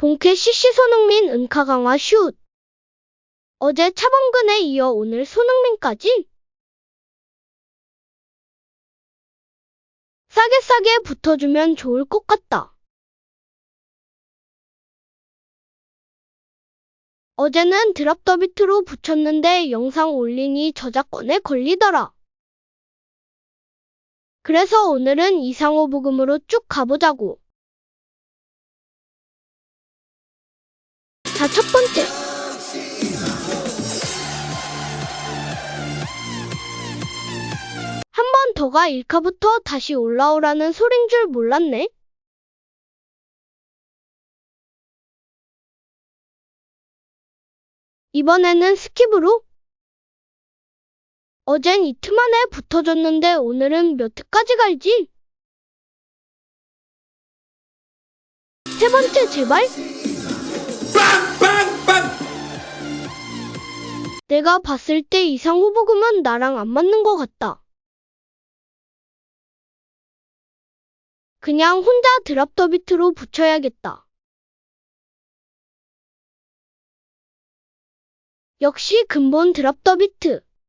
본캐 CC 손흥민 은카 강화 슛. 어제 차범근에 이어 오늘 손흥민까지? 싸게 싸게 붙어주면 좋을 것 같다. 어제는 드랍 더비트로 붙였는데 영상 올리니 저작권에 걸리더라. 그래서 오늘은 이상호 부금으로 쭉 가보자고. 자, 첫 번째. 한 번 더가 1카부터 다시 올라오라는 소린 줄 몰랐네. 이번에는 스킵으로? 어젠 이틀 만에 붙어줬는데 오늘은 몇 트까지 갈지? 세 번째 제발? 내가 봤을 때 이상 후보금은 나랑 안 맞는 것 같다. 그냥 혼자 드랍 더 비트로 붙여야겠다. 역시 근본 드랍 더 비트.